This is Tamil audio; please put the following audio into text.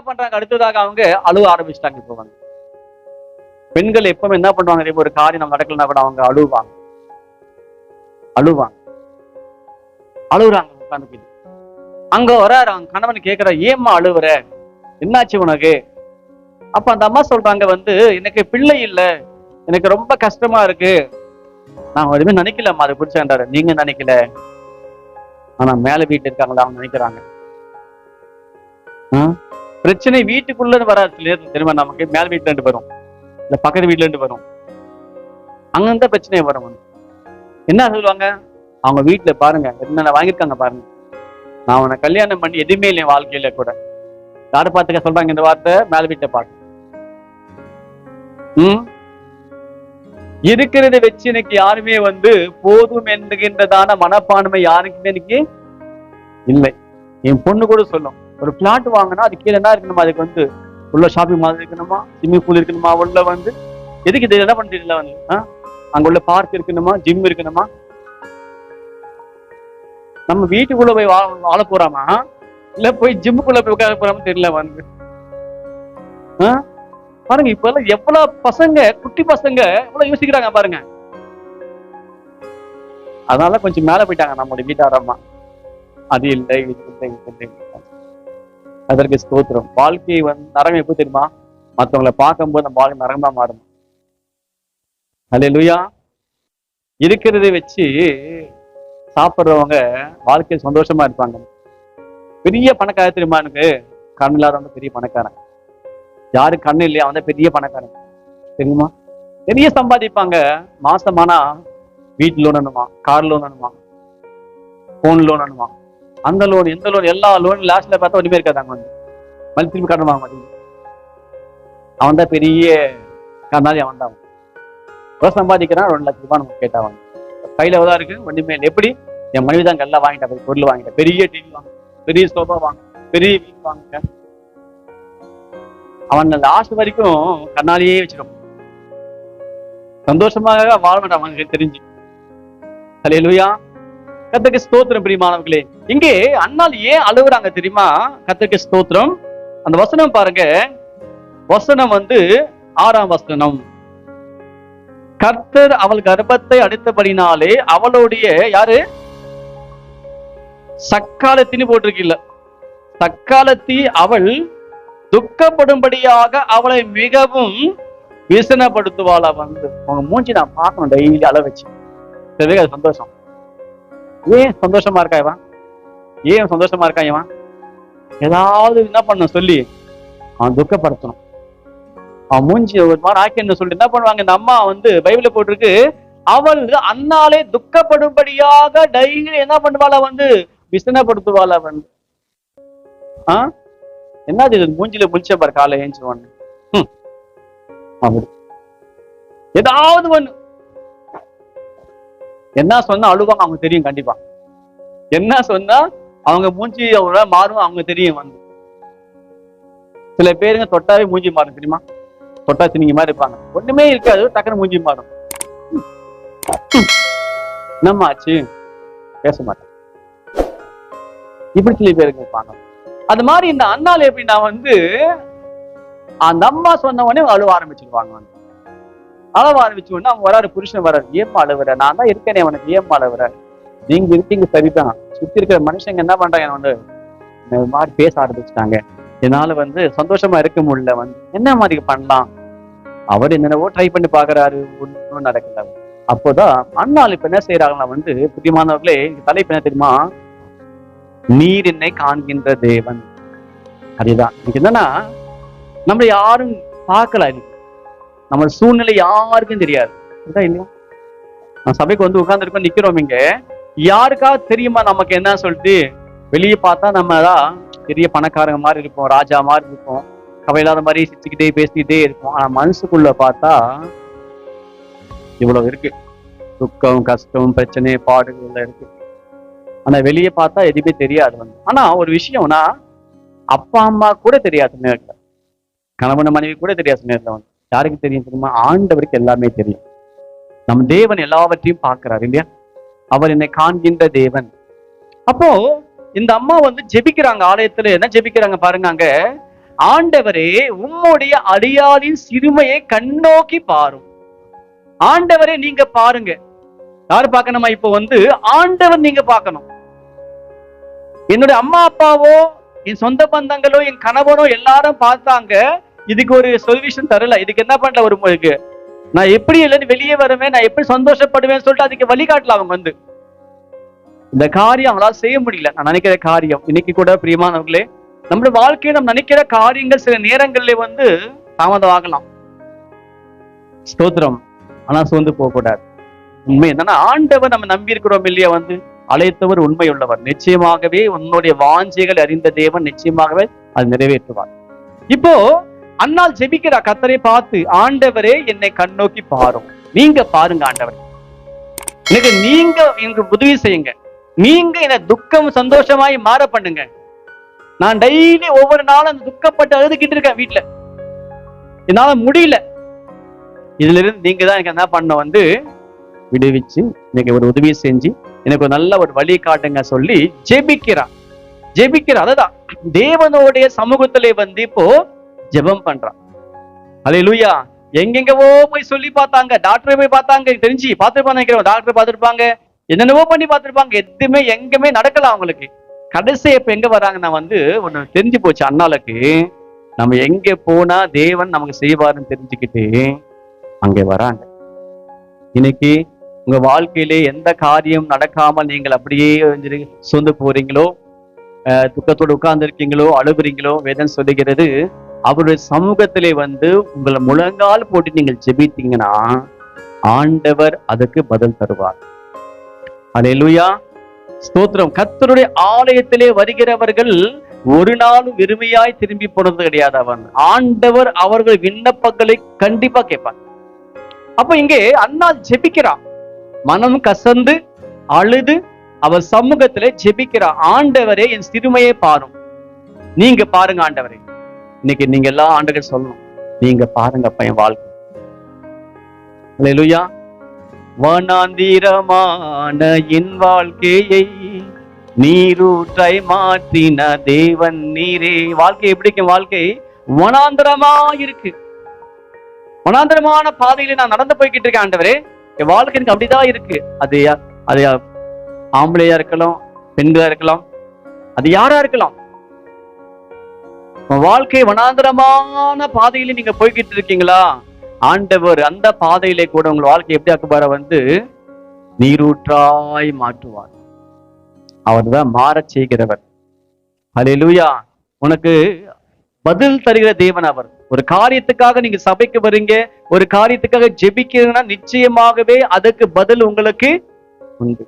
என்ன பண்றாங்க? அடுத்ததாக அவங்க அழுவ ஆரம்பிச்சிட்டாங்க இப்போ வந்து. பெண்கள் எப்பவுமே என்ன பண்ணுவாங்க தெரியுமா? ஒரு காரியம் நம்ம நடக்கலன்னா கூட அவங்க அழுவாங்க. அழுவாங்க. அழுகுறாங்க உட்காந்துக்கிட்டு அங்க வராரு அவங்க கணவன் கேக்குற ஏம்மா அழுவுற? என்னாச்சு உனக்கு? அப்ப அந்த அம்மா சொல்றாங்க வந்து எனக்கு பிள்ளை இல்லை. எனக்கு ரொம்ப கஷ்டமா இருக்கு. நான் எதுவுமே நினைக்கலம்மா அதை பிடிச்சாண்டாரு நீங்க நினைக்கல. ஆனா மேல வீட்டு இருக்காங்களா? அவங்க நினைக்கிறாங்க. ஆ? பிரச்சனை வீட்டுக்குள்ள வராது சில தெரியுமா நமக்கு? மேல வீட்டுல இருந்து வரும். இல்ல பக்கத்து வீட்டுல இருந்து வரும். அங்கிருந்த பிரச்சனை வரும் என்ன சொல்லுவாங்க? அவங்க வீட்டுல பாருங்க என்னென்ன வாங்கியிருக்காங்க பாருங்க. நான் உன்னை கல்யாணம் பண்ணி எதுவுமே இல்லை என் வாழ்க்கையில கூட. யாரை பார்த்துக்க சொல்றாங்க இந்த வார்த்தை? மேல வீட்டை பாருங்க உம் இருக்கிறத வச்சு எனக்கு யாருமே வந்து போதும் என்கின்றதான மனப்பான்மை யாருக்குமே எனக்கு இல்லை. என் பொண்ணு கூட சொல்லும். ஒரு பிளாட் வாங்கினா அது கீழே என்ன இருக்கணுமா? அதுக்கு வந்து உள்ள ஷாப்பிங் மால் இருக்கணுமா? ஸ்விம்மிங் பூல் இருக்கணுமா? உள்ள வந்து எதுக்கு இது என்ன பண்றீங்களா வந்து? அங்க உள்ள பார்க் இருக்கணுமா? ஜிம் இருக்கணுமா? நம்ம வீட்டுக்குள்ள போய் வாழ போறாமா? இல்ல போய் ஜிம்முக்குள்ள போய் உட்கார போறாம தெரியல வந்து. பாருங்க இப்ப எல்லாம் எவ்வளவு பசங்க குட்டி பசங்க எவ்வளவு யோசிக்கிறாங்க பாருங்க. அதனால கொஞ்சம் மேல போயிட்டாங்க நம்மளுடைய வீட்டாரம்மா அது இல்லை இது இல்லை இது இல்லை. அதற்கு ஸ்தோத்திரம். வாழ்க்கை வந்து நரகம் எப்போ தெரியுமா? மற்றவங்களை பார்க்கும்போது நம்ம வாழ்க்கை நரகமா மாறும்? அல்லேலூயா இருக்கிறதை வச்சு சாப்பிட்றவங்க வாழ்க்கை சந்தோஷமா இருப்பாங்க. பெரிய பணக்கார தெரியுமா எனக்கு? கண் இல்லாதவங்க பெரிய பணக்காரன். யாரு கண்ணு இல்லையா அவன் பெரிய பணக்காரன். தெரியுமா? பெரிய சம்பாதிப்பாங்க. மாசமானா வீட்டு லோன் வேணுமா? கார் லோன் வேணுமா? போன் லோன் வேணுமா? அந்த லோன் எந்த லோன் எல்லா லோன் லாஸ்ட்ல பார்த்தா ஒன்றுமே இருக்காதாங்க வந்து. மறுபடியும் திரும்பி கடன் வாங்க மாட்டேங்குது. அவன் தான் பெரிய கண்ணாடி அவன் தான். எவ்வளவு சம்பாதிக்கிறான் ரெண்டு லட்ச ரூபாய் நம்ம கேட்டாவாங்க கையில எவ்வளோ இருக்கு ஒண்ணுமே இல்லை எப்படி? என் மனைவி தான் எல்லாம் வாங்கிட்டா போய் பொருள் வாங்கிட்டேன் பெரிய டிவி வாங்க பெரிய சோபா வாங்க பெரிய வீடு வாங்க. அவன் லாஸ்ட் வரைக்கும் கண்ணாலேயே வச்சிருப்பான். சந்தோஷமாக வாழ மாட்டான் அவனுக்கு தெரிஞ்சு. ஹalleluya கர்த்தருக்கு ஸ்தோத்திரம் பிரியமானவர்களே. இங்கே அண்ணால் ஏன் அழுகுறாங்க தெரியுமா? கர்த்தருக்கு ஸ்தோத்திரம். அந்த வசனம் பாருங்க. வசனம் வந்து ஆறாம் வசனம். கர்த்தர் அவள் கர்ப்பத்தை அடித்தபடினாலே அவளுடைய யாரு? சக்காலத்தின்னு போட்டிருக்கில்ல சக்காலத்தி அவள் துக்கப்படும்படியாக அவளை மிகவும் விசனப்படுத்துவாளா. வந்து உங்க மூஞ்சி நான் பார்க்கணும். டெய்லி அள வச்சு. சந்தோஷம். ஏன் சந்தோஷமா இருக்கா இவன்? ஏன் சந்தோஷமா இருக்கா இவன்? ஏதாவது என்ன பண்ண சொல்லி அவன் துக்கப்படுத்தணும் அவன் மூஞ்சி ஒரு மாதிரி ஆக்கின்னு சொல்லிட்டு என்ன பண்ணுவாங்க? இந்த அம்மா வந்து பைபிள்ல போட்டிருக்கு அவள் அன்னாலே துக்கப்படும்படியாக டெய்லி என்ன பண்ணுவாள வந்து? விசனப்படுத்துவாளா வந்து ஆஹ் என்னது இது? மூஞ்சில முடிச்ச பாரு காலை ஏஞ்சி ஹம். அப்படி. ஏதாவது ஒண்ணு. என்ன சொன்னா அழுவாங்க அவங்க தெரியும் கண்டிப்பா. என்ன சொன்னா அவங்க மூஞ்சி அவங்கள மாறும் அவங்க தெரியும் வந்து. சில பேருங்க தொட்டாவே மூஞ்சி மாறும் தெரியுமா? தொட்டா சினிங்க மாதிரி இருப்பாங்க. ஒண்ணுமே இருக்காது டக்குனு மூஞ்சி மாறும். என்னம்மா ஆச்சு? பேச மாட்டேன். இப்படி சில பேருக்கு இருப்பாங்க. அது மாதிரி இந்த அண்ணால் எப்படின்னா வந்து அந்த அம்மா சொன்ன உடனே அழுவ ஆரம்பிச்சிருவாங்க வந்து. அளவ ஆரம்பிச்சு உடனே அவங்க வராரு புருஷன் வராரு. ஏம்மா அளவுற நான் தான் இருக்கேனே உனக்கு ஏம்மா அளவுற நீங்க இருக்கீங்க சரிதான். சுத்தி இருக்கிற மனுஷங்க என்ன பண்றாங்க வந்து இந்த மாதிரி பேச ஆரம்பிச்சிட்டாங்க. என்னால வந்து சந்தோஷமா இருக்க முடியல. வந்து என்ன மாதிரி பண்ணலாம்? அவர் என்னென்னவோ ட்ரை பண்ணி பாக்குறாரு ஒன்றும் நடக்கல. அப்போதான் அண்ணாள் இப்ப என்ன செய்யறாங்களா வந்து புத்தியமானவர்களே இந்த தலைப்பு என்ன தெரியுமா? நீர் என்னை காண்கின்ற தேவன். அதுதான். இன்னைக்கு என்னன்னா நம்மள யாரும் பார்க்கல இன்னைக்கு. நம்ம சூழ்நிலை யாருக்கும் தெரியாது. இல்லையா? நான் சபைக்கு வந்து உட்கார்ந்துருக்கோம் நிக்கிறோம் இங்க. யாருக்காவது தெரியுமா நமக்கு என்ன சொல்லிட்டு? வெளியே பார்த்தா நம்ம தான் பெரிய பணக்காரங்க மாதிரி இருப்போம் ராஜா மாதிரி இருப்போம். கவையில்லாத மாதிரி சிரிச்சுக்கிட்டே பேசிக்கிட்டே இருப்போம். ஆனா மனசுக்குள்ள பார்த்தா இவ்வளவு இருக்கு. துக்கம் கஷ்டம் பிரச்சனை பாடுகள் இருக்கு. ஆனா வெளியே பார்த்தா எதுவுமே தெரியாது வந்து. ஆனா ஒரு விஷயம்னா அப்பா அம்மா கூட தெரியாது நேரத்துல. கணவன் மனைவி கூட தெரியாது நேரத்தில் வந்து. யாருக்கு தெரியும் தெரியுமா? ஆண்டவருக்கு எல்லாமே தெரியும். நம் தேவன் எல்லாவற்றையும் பார்க்கிறார் இல்லையா? அவர் என்னை காண்கின்ற தேவன். அப்போ இந்த அம்மா வந்து ஜெபிக்கிறாங்க ஆலயத்துல என்ன ஜெபிக்கிறாங்க பாருங்க அங்க. ஆண்டவரே உம்முடைய அடியாளின் சிறுமையை கண்ணோக்கி பாரும். ஆண்டவரே நீங்க பாருங்க. யாரு பார்க்கணுமா? இப்போ வந்து ஆண்டவர் நீங்க பார்க்கணும். என்னுடைய அம்மா அப்பாவோ என் சொந்த பந்தங்களோ என் கணவனோ எல்லாரும் பார்த்தாங்க. இதுக்கு ஒரு சொல்யூஷன் தரல. இதுக்கு என்ன பண்ணல ஒரு இதுக்கு நான் எப்படி இல்லைன்னு வெளியே வருவேன் நான் எப்படி சந்தோஷப்படுவேன் சொல்லிட்டு அதுக்கு வழிகாட்டல அவங்க வந்து. இந்த காரியம் அவங்களால செய்ய முடியல. நான் நினைக்கிற காரியம். இன்னைக்கு கூட பிரியமானவர்களே நம்மளோட வாழ்க்கையை நம்ம நினைக்கிற காரியங்கள் சில நேரங்கள்ல வந்து தாமதம் ஆகலாம் ஸ்தோத்திரம். ஆனா சோர்ந்து போக கூடாது உண்மை என்னன்னா ஆண்டவர் நம்ம நம்பி இருக்கிறோம் இல்லையா வந்து? அழைத்தவர் உண்மை உள்ளவர் நிச்சயமாகவே உன்னுடைய வாஞ்சைகள் அறிந்த தேவன் நிச்சயமாகவே அது நிறைவேற்றுவார். இப்போ அன்னால் ஜெபிக்கிறா கத்தரை பார்த்து ஆண்டவரே என்னை கண்ணோக்கி பாரும். நீங்க பாருங்க ஆண்டவர். எனக்கு நீங்க எனக்கு உதவி செய்யுங்க. நீங்க என்ன துக்கம் சந்தோஷமாய் மாற பண்ணுங்க. நான் டெய்லி ஒவ்வொரு நாளும் அந்த துக்கப்பட்டு அழுதுகிட்டு இருக்கேன் வீட்டுல என்னால முடியல. இதுல இருந்து நீங்க தான் எனக்கு என்ன பண்ண வந்து விடுவிச்சு எனக்கு ஒரு உதவி செஞ்சு எனக்கு ஒரு நல்ல ஒரு வழி காட்டுங்க சொல்லி ஜெபிக்கிறா ஜெபிக்கிறா அதுதான். தேவனுடைய சமூகத்திலே வந்து இப்போ ஜெபம் பண்றான். அலே லூயா எங்கெங்கவோ போய் சொல்லி பார்த்தாங்க. டாக்டரை போய் பார்த்தாங்க. தெரிஞ்சு பார்த்துருப்பாங்க நினைக்கிறோம் டாக்டர் பார்த்துருப்பாங்க. என்னென்னவோ பண்ணி பார்த்துருப்பாங்க. எதுவுமே எங்கேயுமே நடக்கல அவங்களுக்கு. கடைசி இப்ப எங்க வராங்கன்னா வந்து ஒண்ணு தெரிஞ்சு போச்சு அண்ணாளுக்கு. நம்ம எங்க போனா தேவன் நமக்கு செய்வாருன்னு தெரிஞ்சுக்கிட்டு அங்கே வராங்க. இன்னைக்கு உங்க வாழ்க்கையிலே எந்த காரியம் நடக்காமல் நீங்கள் அப்படியே சொந்து போறீங்களோ துக்கத்தோடு உட்கார்ந்து இருக்கீங்களோ அழுகுறீங்களோ வேதன் சொல்லுகிறது. அவருடைய சமூகத்திலே வந்து உங்களை முழங்கால் போட்டு நீங்கள் ஜெபித்தீங்கன்னா ஆண்டவர் அதுக்கு பதில் தருவார். அலையலுயா ஸ்தோத்திரம். கர்த்தருடைய ஆலயத்திலே வருகிறவர்கள் ஒரு நாளும் வெறுமையாய் திரும்பி போனது கிடையாது அவன். ஆண்டவர் அவர்கள் விண்ணப்பங்களை கண்டிப்பா கேட்பார். அப்ப இங்கே அண்ணா ஜெபிக்கிறான் மனம் கசந்து அழுது அவர் சமூகத்திலே ஜெபிக்கிறா. ஆண்டவரே என் சிறுமையை பாரும். நீங்க பாருங்க ஆண்டவரே. இன்னைக்கு நீங்க எல்லா ஆண்டுகள் சொல்லணும். நீங்க பாருங்க பையன் வாழ்க்கை. லுயா வனாந்திரமான என் வாழ்க்கையை நீரூற்றை மாற்றின தேவன் நீரே. வாழ்க்கை எப்படிக்கும் வாழ்க்கை? வனாந்திரமா இருக்கு வனாந்திரமான பாதையில நான் நடந்து போய்கிட்டு இருக்கேன் ஆண்டவரே. என் வாழ்க்கை எனக்கு அப்படிதான் இருக்கு. அது அது ஆம்பளையா இருக்கலாம் பெண்களா இருக்கலாம் அது யாரா இருக்கலாம்? வாழ்க்கை வனாந்தரமான பாதையில நீங்க போய்கிட்டு இருக்கீங்களா? ஆண்டவர் அந்த பாதையிலே கூட உங்கள் வாழ்க்கை எப்படி அக்குபார வந்து? நீரூற்றாய் மாற்றுவார். அவர் தான் மாறச் செய்கிறவர். அலையிலூயா உனக்கு பதில் தருகிற தேவன் அவர். ஒரு காரியத்துக்காக நீங்க சபைக்கு வர்றீங்க ஒரு காரியத்துக்காக ஜெபிக்கிறீங்கன்னா நிச்சயமாகவே அதுக்கு பதில் உங்களுக்கு உண்டு.